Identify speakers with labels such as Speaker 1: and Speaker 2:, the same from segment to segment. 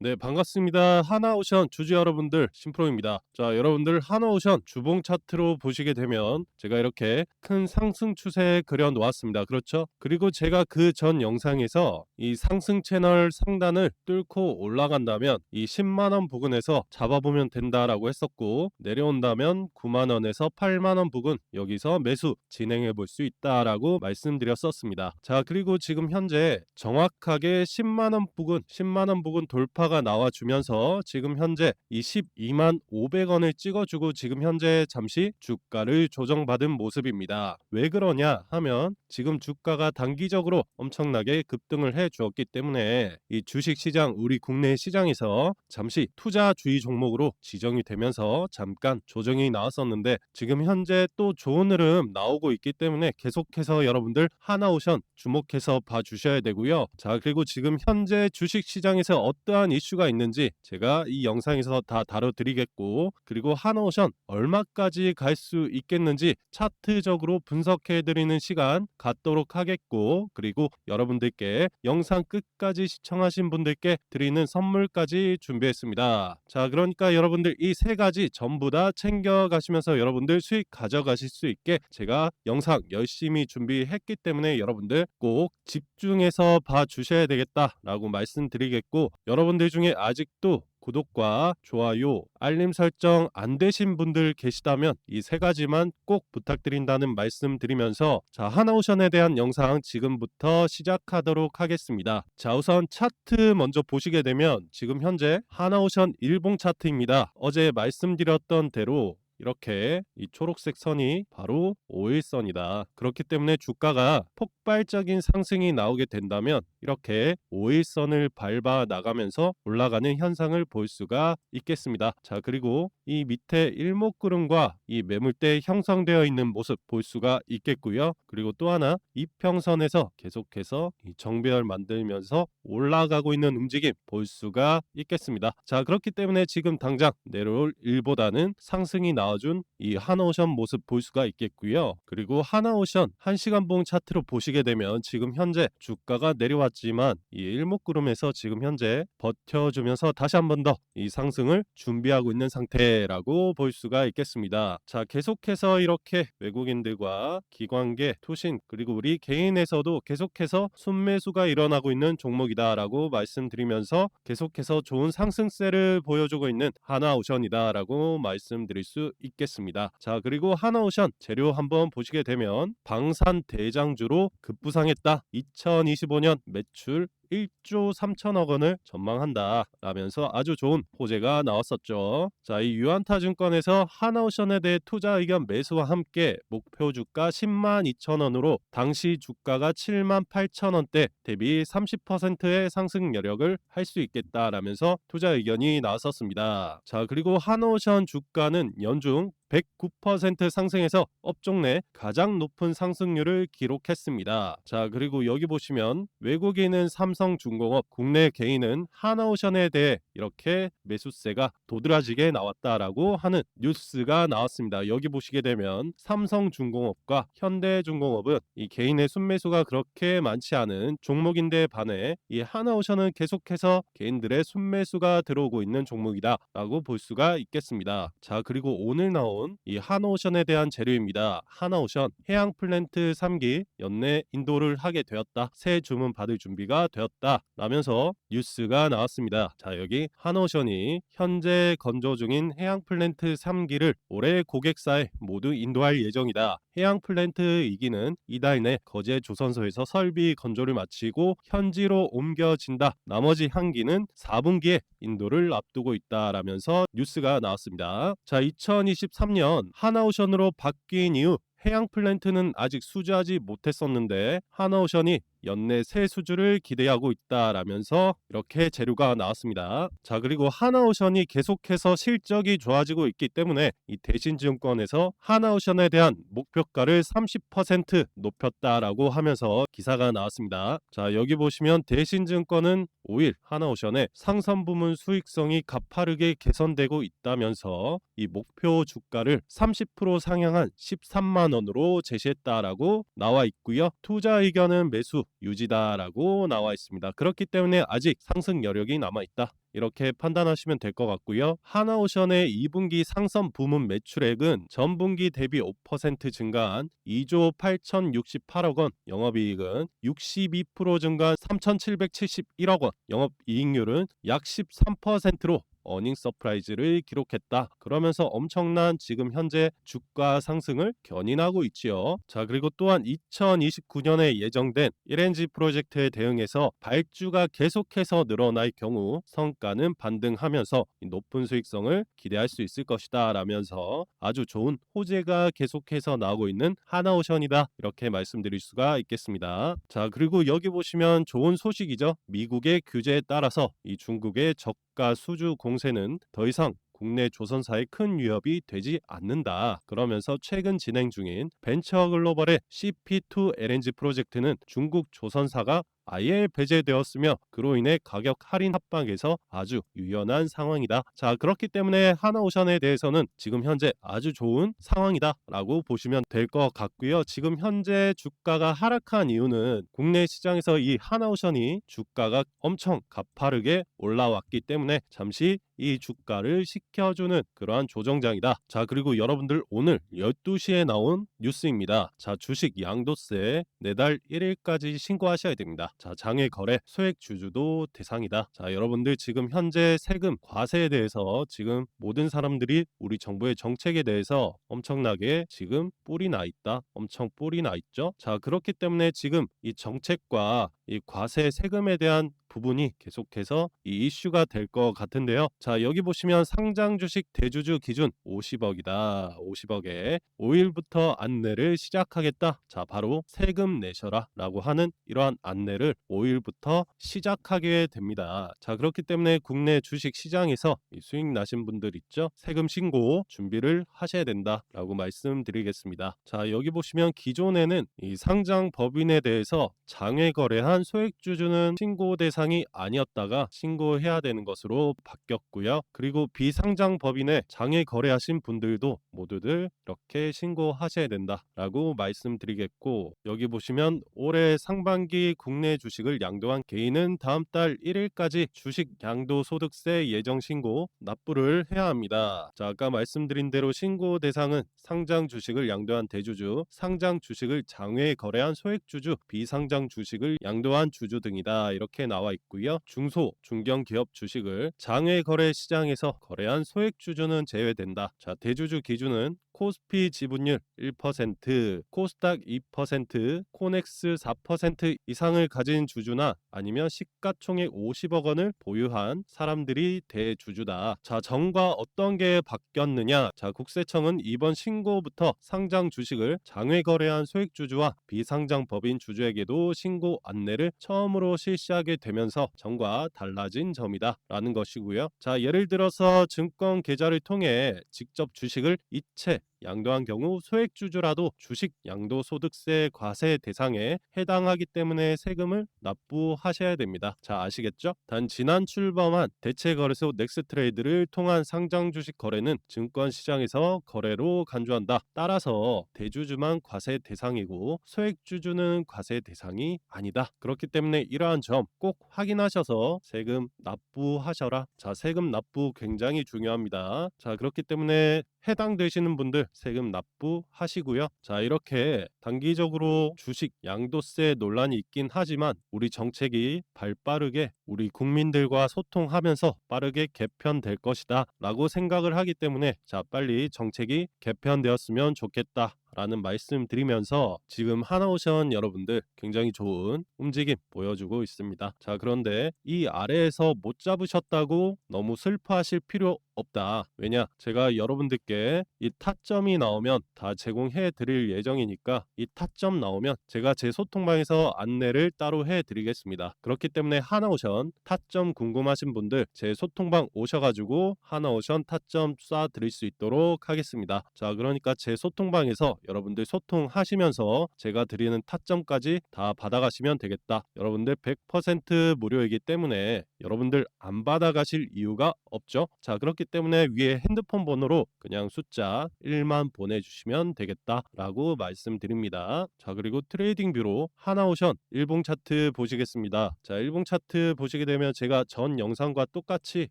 Speaker 1: 네, 반갑습니다. 하나오션 주주 여러분들, 심프로입니다. 자, 여러분들 하나오션 주봉 차트로 보시게 되면 제가 이렇게 큰 상승 추세 그려 놓았습니다. 그렇죠? 그리고 제가 그 전 영상에서 이 상승 채널 상단을 뚫고 올라간다면 이 10만 원 부근에서 잡아보면 된다라고 했었고 내려온다면 9만 원에서 8만 원 부근 여기서 매수 진행해 볼 수 있다라고 말씀드렸었습니다. 자, 그리고 지금 현재 정확하게 10만 원 부근, 10만 원 부근 돌파 가 나와 주면서 지금 현재 이 12만 500원을 찍어주고 지금 현재 잠시 주가를 조정받은 모습입니다. 왜 그러냐 하면 지금 주가가 단기적으로 엄청나게 급등을 해 주었기 때문에 이 주식 시장 우리 국내 시장에서 잠시 투자 주의 종목으로 지정이 되면서 잠깐 조정이 나왔었는데 지금 현재 또 좋은 흐름 나오고 있기 때문에 계속해서 여러분들 하나오션 주목해서 봐주셔야 되고요. 자 그리고 지금 현재 주식 시장에서 어떠한 이슈가 있는지 제가 이 영상에서 다 다뤄드리겠고 그리고 하나오션 얼마까지 갈 수 있겠는지 차트적으로 분석해드리는 시간 갖도록 하겠고 그리고 여러분들께 영상 끝까지 시청하신 분들께 드리는 선물까지 준비했습니다. 자 그러니까 여러분들 이 세 가지 전부 다 챙겨 가시면서 여러분들 수익 가져가실 수 있게 제가 영상 열심히 준비했기 때문에 여러분들 꼭 집중해서 봐 주셔야 되겠다라고 말씀드리겠고 여러분들 중에 아직도 구독과 좋아요, 알림 설정 안 되신 분들 계시다면 이 세 가지만 꼭 부탁드린다는 말씀 드리면서 자, 하나오션에 대한 영상 지금부터 시작하도록 하겠습니다. 자, 우선 차트 먼저 보시게 되면 지금 현재 하나오션 일봉 차트입니다. 어제 말씀드렸던 대로 이렇게 이 초록색 선이 바로 5일선이다. 그렇기 때문에 주가가 폭발적인 상승이 나오게 된다면 이렇게 5일선을 밟아 나가면서 올라가는 현상을 볼 수가 있겠습니다. 자, 그리고 이 밑에 일목구름과 이 매물대 형성되어 있는 모습 볼 수가 있겠고요. 그리고 또 하나 이평선에서 계속해서 이 정배열 만들면서 올라가고 있는 움직임 볼 수가 있겠습니다. 자, 그렇기 때문에 지금 당장 내려올 일보다는 상승이 나와 준 이 하나오션 모습 볼 수가 있겠고요. 그리고 하나오션 1시간봉 차트로 보시게 되면 지금 현재 주가가 내려왔지만 이 일목구름에서 지금 현재 버텨주면서 다시 한 번 더 이 상승을 준비하고 있는 상태라고 볼 수가 있겠습니다. 자, 계속해서 이렇게 외국인들과 기관계, 투신 그리고 우리 개인에서도 계속해서 순매수가 일어나고 있는 종목이다라고 말씀드리면서 계속해서 좋은 상승세를 보여주고 있는 하나오션이다라고 말씀드릴 수 있겠습니다. 자, 그리고 하나오션 재료 한번 보시게 되면 방산 대장주로 급부상했다. 2025년 매출 1조 3천억 원을 전망한다 라면서 아주 좋은 호재가 나왔었죠. 자, 이 유한타 증권에서 하나오션에 대해 투자 의견 매수와 함께 목표 주가 10만 2천 원으로 당시 주가가 7만 8천 원대 대비 30%의 상승 여력을 할 수 있겠다라면서 투자 의견이 나왔었습니다. 자, 그리고 하나오션 주가는 연중 109% 상승해서 업종 내 가장 높은 상승률을 기록했습니다. 자, 그리고 여기 보시면 외국인은 삼성중공업, 국내 개인은 하나오션에 대해 이렇게 매수세가 도드라지게 나왔다라고 하는 뉴스가 나왔습니다. 여기 보시게 되면 삼성중공업과 현대중공업은 이 개인의 순매수가 그렇게 많지 않은 종목인데 반해 이 하나오션은 계속해서 개인들의 순매수가 들어오고 있는 종목이다라고 볼 수가 있겠습니다. 자, 그리고 오늘 나온 나온 이 하나오션에 대한 재료입니다. 하나오션 해양 플랜트 3기 연내 인도를 하게 되었다. 새 주문 받을 준비가 되었다. 라면서 뉴스가 나왔습니다. 자 여기 하나오션이 현재 건조 중인 해양 플랜트 3기를 올해 고객사에 모두 인도할 예정이다. 해양 플랜트 2기는 이달 내 거제 조선소에서 설비 건조를 마치고 현지로 옮겨진다. 나머지 한 기는 4분기에 인도를 앞두고 있다라면서 뉴스가 나왔습니다. 자, 2023년 하나오션으로 바뀐 이후 해양 플랜트는 아직 수주하지 못했었는데 하나오션이 연내 새 수주를 기대하고 있다라면서 이렇게 재료가 나왔습니다. 자 그리고 하나오션이 계속해서 실적이 좋아지고 있기 때문에 이 대신증권에서 하나오션에 대한 목표가를 30% 높였다라고 하면서 기사가 나왔습니다. 자 여기 보시면 대신증권은 5일 하나오션의 상선 부문 수익성이 가파르게 개선되고 있다면서 이 목표 주가를 30% 상향한 13만 원으로 제시했다라고 나와 있고요. 투자 의견은 매수 유지다라고 나와 있습니다. 그렇기 때문에 아직 상승 여력이 남아 있다. 이렇게 판단하시면 될 것 같고요. 하나오션의 2분기 상선 부문 매출액은 전분기 대비 5% 증가한 2조 8,068억 원, 영업이익은 62% 증가한 3,771억 원, 영업이익률은 약 13%로 어닝 서프라이즈를 기록했다. 그러면서 엄청난 지금 현재 주가 상승을 견인하고 있지요. 자, 그리고 또한 2029년에 예정된 1NG 프로젝트에 대응해서 발주가 계속해서 늘어날 경우 성과는 반등하면서 높은 수익성을 기대할 수 있을 것이다. 라면서 아주 좋은 호재가 계속해서 나오고 있는 하나오션이다. 이렇게 말씀드릴 수가 있겠습니다. 자, 그리고 여기 보시면 좋은 소식이죠. 미국의 규제에 따라서 이 중국의 저가 수주 공 세는 더 이상 국내 조선사에 큰 위협이 되지 않는다. 그러면서 최근 진행 중인 벤처 글로벌의 CP2 LNG 프로젝트는 중국 조선사가 아예 배제되었으며 그로 인해 가격 할인 합방에서 아주 유연한 상황이다. 자 그렇기 때문에 하나오션에 대해서는 지금 현재 아주 좋은 상황이다라고 보시면 될 것 같고요. 지금 현재 주가가 하락한 이유는 국내 시장에서 이 하나오션이 주가가 엄청 가파르게 올라왔기 때문에 잠시 이 주가를 식혀주는 그러한 조정장이다. 자 그리고 여러분들 오늘 12시에 나온 뉴스입니다. 자 주식 양도세 내달 1일까지 신고하셔야 됩니다. 자, 장외 거래 소액 주주도 대상이다. 자, 여러분들 지금 현재 세금 과세에 대해서 지금 모든 사람들이 우리 정부의 정책에 대해서 엄청나게 지금 뿔이 나 있다. 엄청 뿔이 나 있죠. 자, 그렇기 때문에 지금 이 정책과 이 과세 세금에 대한 부분이 계속해서 이 이슈가 될 것 같은데요. 자, 여기 보시면 상장 주식 대주주 기준 50억이다. 50억에 5일부터 안내를 시작하겠다. 자, 바로 세금 내셔라 라고 하는 이러한 안내를 5일부터 시작하게 됩니다. 자, 그렇기 때문에 국내 주식 시장에서 이 수익 나신 분들 있죠? 세금 신고 준비를 하셔야 된다 라고 말씀드리겠습니다. 자, 여기 보시면 기존에는 이 상장 법인에 대해서 장외 거래한 소액주주는 신고 대상이 아니었다가 신고해야 되는 것으로 바뀌었고요. 그리고 비상장 법인에 장외 거래하신 분들도 모두들 이렇게 신고하셔야 된다라고 말씀드리겠고 여기 보시면 올해 상반기 국내 주식을 양도한 개인은 다음 달 1일까지 주식 양도 소득세 예정 신고 납부를 해야 합니다. 자, 아까 말씀드린 대로 신고 대상은 상장 주식을 양도한 대주주, 상장 주식을 장외 거래한 소액주주, 비상장 주식을 양도한 주주 등이다. 이렇게 나와 있고요. 중소, 중견 기업 주식을 장외 거래 시장에서 거래한 소액 주주는 제외된다. 자, 대주주 기준은 코스피 지분율 1%, 코스닥 2%, 코넥스 4% 이상을 가진 주주나 아니면 시가총액 50억 원을 보유한 사람들이 대주주다. 자, 정과 어떤 게 바뀌었느냐? 자, 국세청은 이번 신고부터 상장 주식을 장외 거래한 소액 주주와 비상장 법인 주주에게도 신고 안내를 처음으로 실시하게 되면서 정과 달라진 점이다. 라는 것이고요. 자, 예를 들어서 증권 계좌를 통해 직접 주식을 이체 양도한 경우 소액주주라도 주식 양도소득세 과세 대상에 해당하기 때문에 세금을 납부하셔야 됩니다. 자 아시겠죠? 단 지난 출범한 대체거래소 넥스트레이드를 통한 상장 주식 거래는 증권시장에서 거래로 간주한다. 따라서 대주주만 과세 대상이고 소액주주는 과세 대상이 아니다. 그렇기 때문에 이러한 점 꼭 확인하셔서 세금 납부하셔라. 자 세금 납부 굉장히 중요합니다. 자 그렇기 때문에 해당되시는 분들 세금 납부하시고요. 자, 이렇게 단기적으로 주식 양도세 논란이 있긴 하지만 우리 정책이 발빠르게 우리 국민들과 소통하면서 빠르게 개편될 것이다 라고 생각을 하기 때문에 자, 빨리 정책이 개편되었으면 좋겠다. 라는 말씀 드리면서 지금 하나오션 여러분들 굉장히 좋은 움직임 보여주고 있습니다. 자, 그런데 이 아래에서 못 잡으셨다고 너무 슬퍼하실 필요 없다. 왜냐? 제가 여러분들께 이 타점이 나오면 다 제공해 드릴 예정이니까 이 타점 나오면 제가 제 소통방에서 안내를 따로 해 드리겠습니다. 그렇기 때문에 하나오션 타점 궁금하신 분들 제 소통방 오셔가지고 하나오션 타점 쏴 드릴 수 있도록 하겠습니다. 자, 그러니까 제 소통방에서 여러분들 소통하시면서 제가 드리는 타점까지 다 받아가시면 되겠다. 여러분들 100% 무료이기 때문에 여러분들 안 받아가실 이유가 없죠. 자, 그렇기 때문에 위에 핸드폰 번호로 그냥 숫자 1만 보내주시면 되겠다라고 말씀드립니다. 있습니다. 자, 그리고 트레이딩 뷰로 하나오션 일봉 차트 보시겠습니다. 자, 일봉 차트 보시게 되면 제가 전 영상과 똑같이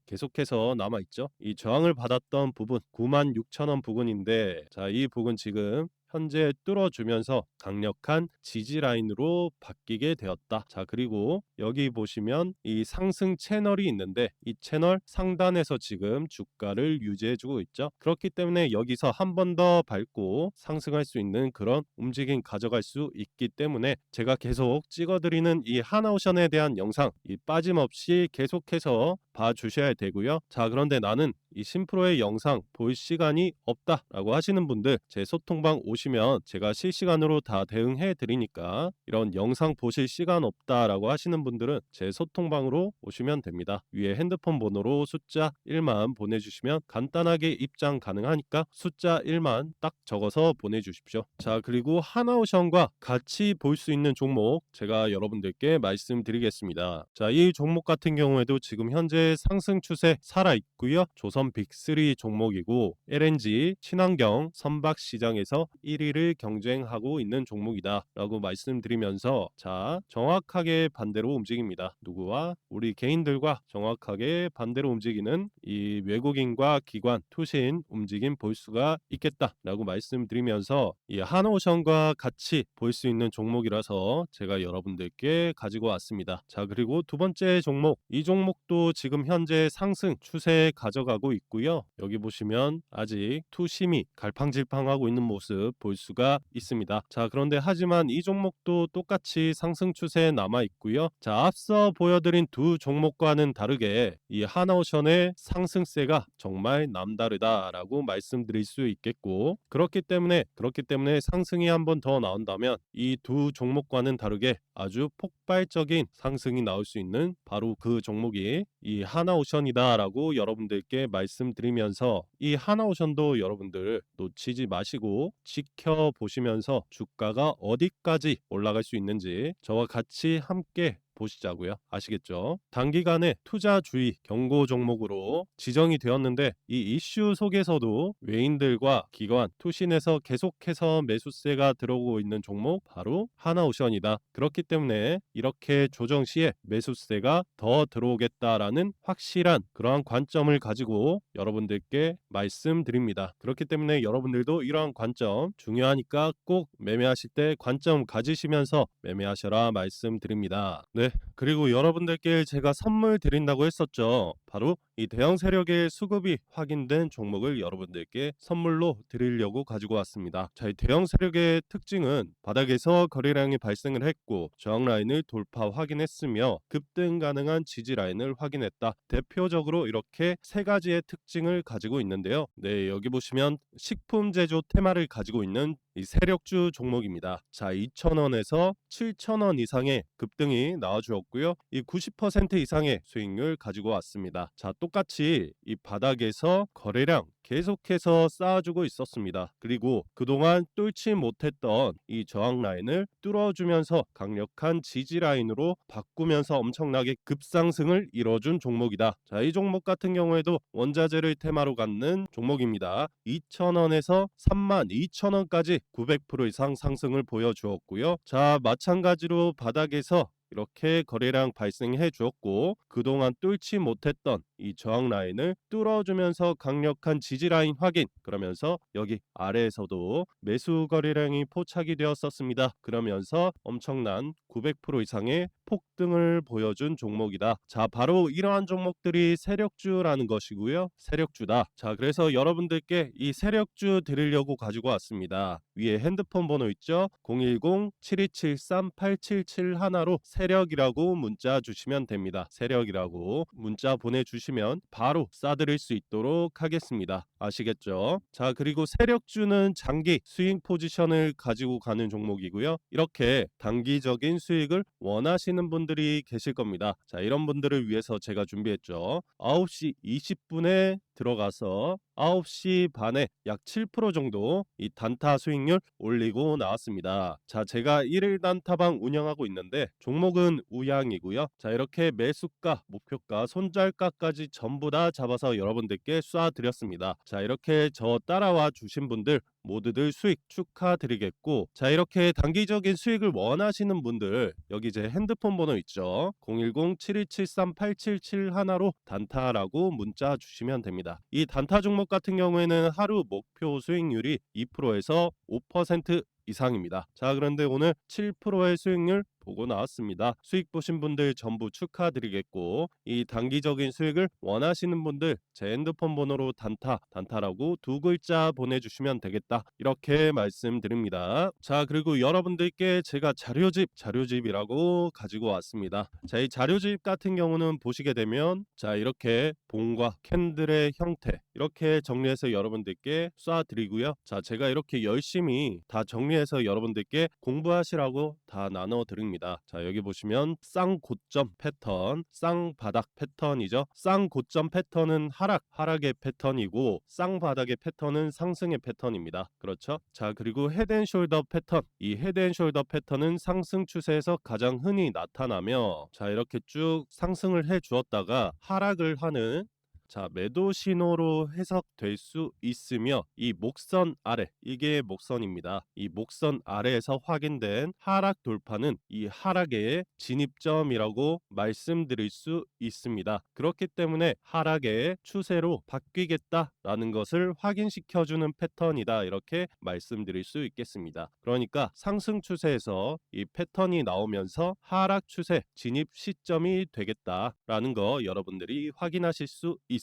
Speaker 1: 계속해서 남아 있죠. 이 저항을 받았던 부분 96,000원 부근인데 자, 이 부분 지금 현재 뚫어주면서 강력한 지지 라인으로 바뀌게 되었다. 자, 그리고 여기 보시면 이 상승 채널이 있는데 이 채널 상단에서 지금 주가를 유지해주고 있죠. 그렇기 때문에 여기서 한 번 더 밟고 상승할 수 있는 그런 움직임 가져갈 수 있기 때문에 제가 계속 찍어드리는 이 하나오션에 대한 영상 이 빠짐없이 계속해서 봐주셔야 되고요. 자, 그런데 나는 이 심프로의 영상 볼 시간이 없다 라고 하시는 분들 제 소통방 오시면 제가 실시간으로 다 대응해 드리니까 이런 영상 보실 시간 없다 라고 하시는 분들은 제 소통방으로 오시면 됩니다. 위에 핸드폰 번호로 숫자 1만 보내주시면 간단하게 입장 가능하니까 숫자 1만 딱 적어서 보내주십시오. 자 그리고 하나오션과 같이 볼 수 있는 종목 제가 여러분들께 말씀드리겠습니다. 자 이 종목 같은 경우에도 지금 현재 상승 추세 살아 있고요. 조선 빅3 종목이고 LNG 친환경 선박 시장에서 1위를 경쟁하고 있는 종목이다라고 말씀드리면서 자 정확하게 반대로 움직입니다. 누구와 우리 개인들과 정확하게 반대로 움직이는 이 외국인과 기관 투신 움직임 볼 수가 있겠다라고 말씀드리면서 이 한오션과 같이 볼 수 있는 종목이라서 제가 여러분들께 가지고 왔습니다. 자 그리고 두 번째 종목 이 종목도 지금 현재 상승 추세 가져가고 있고요. 여기 보시면 아직 투심이 갈팡질팡하고 있는 모습 볼 수가 있습니다. 자 그런데 하지만 이 종목도 똑같이 상승 추세에 남아 있고요. 자 앞서 보여드린 두 종목과는 다르게 이 하나오션의 상승세가 정말 남다르다라고 말씀드릴 수 있겠고 그렇기 때문에 그렇기 때문에 상승이 한 번 더 나온다면 이 두 종목과는 다르게 아주 폭발적인 상승이 나올 수 있는 바로 그 종목이 이 하나오션이다라고 여러분들께 말씀드리면서 이 하나오션도 여러분들 놓치지 마시고 지켜보시면서 주가가 어디까지 올라갈 수 있는지 저와 같이 함께 보시자고요. 아시겠죠? 단기간에 투자 주의 경고 종목으로 지정이 되었는데 이 이슈 속에서도 외인들과 기관 투신에서 계속해서 매수세가 들어오고 있는 종목 바로 하나오션이다. 그렇기 때문에 이렇게 조정 시에 매수세가 더 들어오겠다라는 확실한 그러한 관점을 가지고 여러분들께 말씀드립니다. 그렇기 때문에 여러분들도 이러한 관점 중요하니까 꼭 매매하실 때 관점 가지시면서 매매하셔라 말씀드립니다. 네. 그리고 여러분들께 제가 선물 드린다고 했었죠. 바로 이 대형 세력의 수급이 확인된 종목을 여러분들께 선물로 드리려고 가지고 왔습니다. 자, 이 대형 세력의 특징은 바닥에서 거래량이 발생을 했고 저항 라인을 돌파 확인했으며 급등 가능한 지지 라인을 확인했다. 대표적으로 이렇게 세 가지의 특징을 가지고 있는데요. 네, 여기 보시면 식품 제조 테마를 가지고 있는 이 세력주 종목입니다. 자, 2,000원에서 7,000원 이상의 급등이 나와 주었고요. 이 90% 이상의 수익률 가지고 왔습니다. 자, 똑같이 이 바닥에서 거래량 계속해서 쌓아주고 있었습니다. 그리고 그동안 뚫지 못했던 이 저항 라인을 뚫어주면서 강력한 지지 라인으로 바꾸면서 엄청나게 급상승을 이뤄준 종목이다. 자, 이 종목 같은 경우에도 원자재를 테마로 갖는 종목입니다. 2,000원에서 32,000원까지 900% 이상 상승을 보여주었고요. 자, 마찬가지로 바닥에서 이렇게 거래량 발생해 주었고 그동안 뚫지 못했던 이 저항 라인을 뚫어주면서 강력한 지지 라인 확인 그러면서 여기 아래에서도 매수 거래량이 포착이 되었었습니다. 그러면서 엄청난 900% 이상의 폭등을 보여준 종목이다. 자, 바로 이러한 종목들이 세력주라는 것이고요. 세력주다. 자, 그래서 여러분들께 이 세력주 드리려고 가지고 왔습니다. 위에 핸드폰 번호 있죠? 010-7273-8771로 세력이라고 문자 주시면 됩니다. 세력이라고 문자 보내주시면 바로 싸드릴 수 있도록 하겠습니다. 아시겠죠? 자, 그리고 세력주는 장기 스윙 포지션을 가지고 가는 종목이고요. 이렇게 단기적인 수익을 원하시는 분들이 계실 겁니다. 자, 이런 분들을 위해서 제가 준비했죠. 9시 20분에 들어가서 9시 반에 약 7% 정도 이 단타 수익률 올리고 나왔습니다. 자, 제가 1일 단타방 운영하고 있는데 종목은 우양이고요. 자, 이렇게 매수가, 목표가, 손절가까지 전부 다 잡아서 여러분들께 쏴 드렸습니다. 자, 이렇게 저 따라와 주신 분들 모두들 수익 축하드리겠고 자 이렇게 단기적인 수익을 원하시는 분들 여기 제 핸드폰 번호 있죠 010-7273-8771로 단타라고 문자 주시면 됩니다 이 단타 종목 같은 경우에는 하루 목표 수익률이 2%에서 5% 이상입니다. 자, 그런데 오늘 7%의 수익률 보고 나왔습니다. 수익 보신 분들 전부 축하드리겠고 이 단기적인 수익을 원하시는 분들 제 핸드폰 번호로 단타, 단타라고 두 글자 보내주시면 되겠다. 이렇게 말씀드립니다. 자, 그리고 여러분들께 제가 자료집, 자료집이라고 가지고 왔습니다. 자, 이 자료집 같은 경우는 보시게 되면 자, 이렇게 봉과 캔들의 형태 이렇게 정리해서 여러분들께 쏴드리고요. 자, 제가 이렇게 열심히 다 정리해서 여러분들께 공부하시라고 다 나눠 드립니다. 자, 여기 보시면 쌍고점 패턴, 쌍바닥 패턴이죠. 쌍고점 패턴은 하락, 하락의 패턴이고 쌍바닥의 패턴은 상승의 패턴입니다. 그렇죠? 자, 그리고 헤드앤숄더 패턴. 이 헤드앤숄더 패턴은 상승 추세에서 가장 흔히 나타나며 자, 이렇게 쭉 상승을 해 주었다가 하락을 하는 자, 매도 신호로 해석될 수 있으며 이 목선 아래 이게 목선입니다. 이 목선 아래에서 확인된 하락 돌파는 이 하락의 진입점이라고 말씀드릴 수 있습니다. 그렇기 때문에 하락의 추세로 바뀌겠다라는 것을 확인시켜 주는 패턴이다. 이렇게 말씀드릴 수 있겠습니다. 그러니까 상승 추세에서 이 패턴이 나오면서 하락 추세 진입 시점이 되겠다라는 거 여러분들이 확인하실 수 있습니다.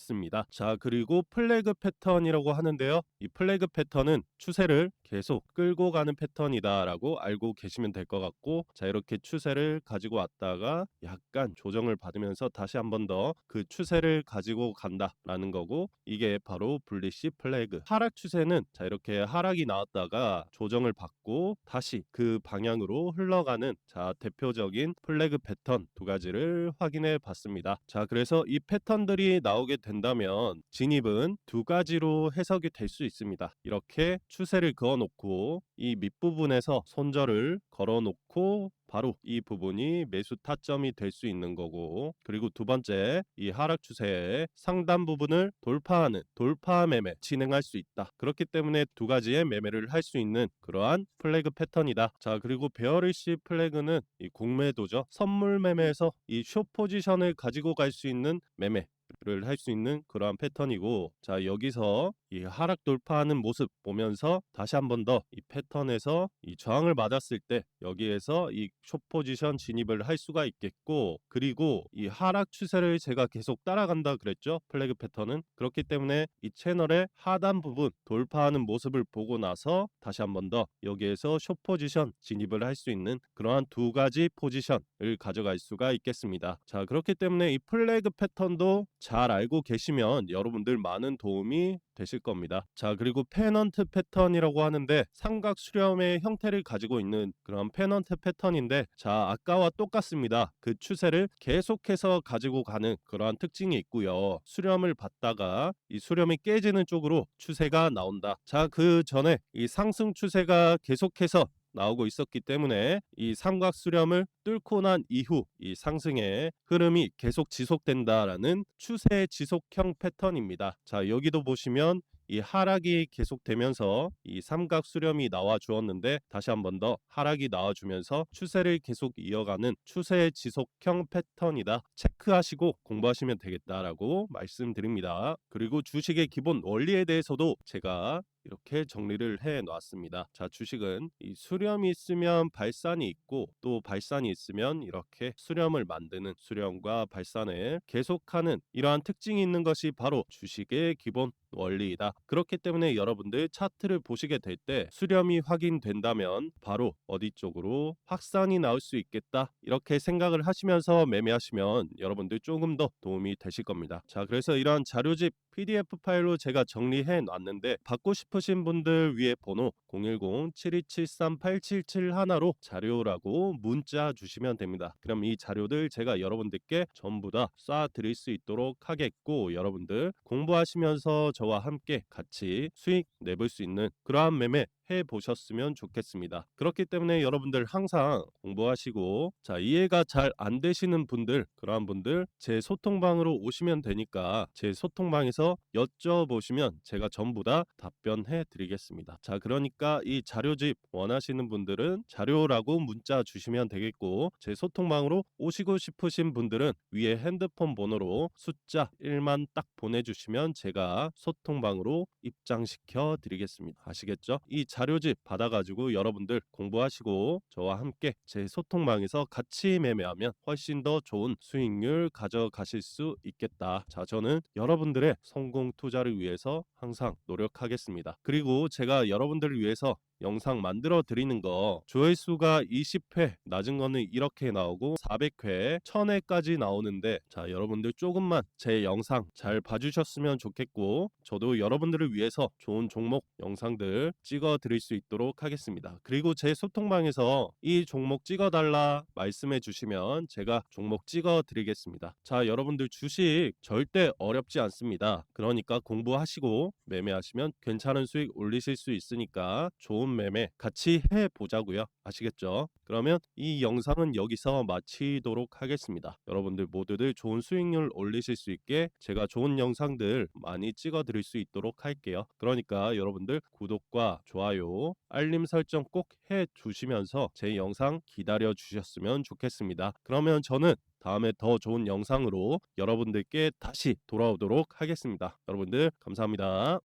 Speaker 1: 자, 그리고 플래그 패턴이라고 하는데요. 이 플래그 패턴은 추세를 계속 끌고 가는 패턴이다라고 알고 계시면 될 것 같고 자, 이렇게 추세를 가지고 왔다가 약간 조정을 받으면서 다시 한 번 더 그 추세를 가지고 간다라는 거고 이게 바로 불리시 플래그. 하락 추세는 자, 이렇게 하락이 나왔다가 조정을 받고 다시 그 방향으로 흘러가는 자, 대표적인 플래그 패턴 두 가지를 확인해 봤습니다. 자, 그래서 이 패턴들이 나오게 된다면 진입은 두 가지로 해석이 될 수 있습니다. 이렇게 추세를 그어 놓고 이 밑부분에서 손절을 걸어 놓고 바로 이 부분이 매수 타점이 될 수 있는 거고 그리고 두 번째 이 하락 추세의 상단 부분을 돌파하는 돌파 매매 진행할 수 있다. 그렇기 때문에 두 가지의 매매를 할 수 있는 그러한 플래그 패턴이다. 자 그리고 베어리시 플래그는 이 공매도죠. 선물 매매에서 이 숏 포지션을 가지고 갈 수 있는 매매 를 할 수 있는 그러한 패턴이고 자 여기서 이 하락 돌파하는 모습 보면서 다시 한 번 더 이 패턴에서 이 저항을 맞았을 때 여기에서 이 숏 포지션 진입을 할 수가 있겠고 그리고 이 하락 추세를 제가 계속 따라간다 그랬죠? 플래그 패턴은. 그렇기 때문에 이 채널의 하단 부분 돌파하는 모습을 보고 나서 다시 한 번 더 여기에서 숏 포지션 진입을 할 수 있는 그러한 두 가지 포지션을 가져갈 수가 있겠습니다. 자 그렇기 때문에 이 플래그 패턴도 잘 알고 계시면 여러분들 많은 도움이 되실 겁니다. 자, 그리고 페넌트 패턴이라고 하는데 삼각 수렴의 형태를 가지고 있는 그런 페넌트 패턴인데 자, 아까와 똑같습니다. 그 추세를 계속해서 가지고 가는 그러한 특징이 있고요. 수렴을 받다가 이 수렴이 깨지는 쪽으로 추세가 나온다. 자, 그 전에 이 상승 추세가 계속해서 나오고 있었기 때문에 이 삼각 수렴을 뚫고 난 이후 이 상승의 흐름이 계속 지속된다라는 추세 지속형 패턴입니다. 자, 여기도 보시면 이 하락이 계속되면서 이 삼각 수렴이 나와 주었는데 다시 한 번 더 하락이 나와 주면서 추세를 계속 이어가는 추세 지속형 패턴이다. 체크하시고 공부하시면 되겠다라고 말씀드립니다. 그리고 주식의 기본 원리에 대해서도 제가 이렇게 정리를 해 놨습니다. 자, 주식은 이 수렴이 있으면 발산이 있고 또 발산이 있으면 이렇게 수렴을 만드는 수렴과 발산을 계속하는 이러한 특징이 있는 것이 바로 주식의 기본 원리이다. 그렇기 때문에 여러분들 차트를 보시게 될 때 수렴이 확인된다면 바로 어디 쪽으로 확산이 나올 수 있겠다. 이렇게 생각을 하시면서 매매하시면 여러분들 조금 더 도움이 되실 겁니다. 자, 그래서 이러한 자료집 PDF 파일로 제가 정리해 놨는데 받고 싶 으신 분들 위에 번호 010-7273-8771로 자료라고 문자 주시면 됩니다. 그럼 이 자료들 제가 여러분들께 전부 다 쏴 드릴 수 있도록 하겠고 여러분들 공부하시면서 저와 함께 같이 수익 내볼 수 있는 그러한 매매 해 보셨으면 좋겠습니다. 그렇기 때문에 여러분들 항상 공부하시고 자 이해가 잘 안 되시는 분들 그러한 분들 제 소통방으로 오시면 되니까 제 소통방에서 여쭤보시면 제가 전부 다 답변 지원해 드리겠습니다. 자, 그러니까 이 자료집 원하시는 분들은 자료라고 문자 주시면 되겠고 제 소통방으로 오시고 싶으신 분들은 위에 핸드폰 번호로 숫자 1만 딱 보내주시면 제가 소통방으로 입장시켜 드리겠습니다. 아시겠죠? 이 자료집 받아가지고 여러분들 공부하시고 저와 함께 제 소통방에서 같이 매매하면 훨씬 더 좋은 수익률 가져가실 수 있겠다. 자, 저는 여러분들의 성공 투자를 위해서 항상 노력하겠습니다. 그리고 제가 여러분들을 위해서 영상 만들어 드리는 거. 조회수가 20회 낮은 거는 이렇게 나오고 400회 1000회까지 나오는데 자 여러분들 조금만 제 영상 잘 봐주셨으면 좋겠고 저도 여러분들을 위해서 좋은 종목 영상들 찍어 드릴 수 있도록 하겠습니다. 그리고 제 소통방에서 이 종목 찍어 달라 말씀해 주시면 제가 종목 찍어 드리겠습니다. 자 여러분들 주식 절대 어렵지 않습니다. 그러니까 공부하시고 매매하시면 괜찮은 수익 올리실 수 있으니까 좋은 매매 같이 해 보자고요. 아시겠죠? 그러면 이 영상은 여기서 마치도록 하겠습니다. 여러분들 모두들 좋은 수익률 올리실 수 있게 제가 좋은 영상들 많이 찍어 드릴 수 있도록 할게요. 그러니까 여러분들 구독과 좋아요, 알림 설정 꼭 해 주시면서 제 영상 기다려 주셨으면 좋겠습니다. 그러면 저는 다음에 더 좋은 영상으로 여러분들께 다시 돌아오도록 하겠습니다. 여러분들 감사합니다.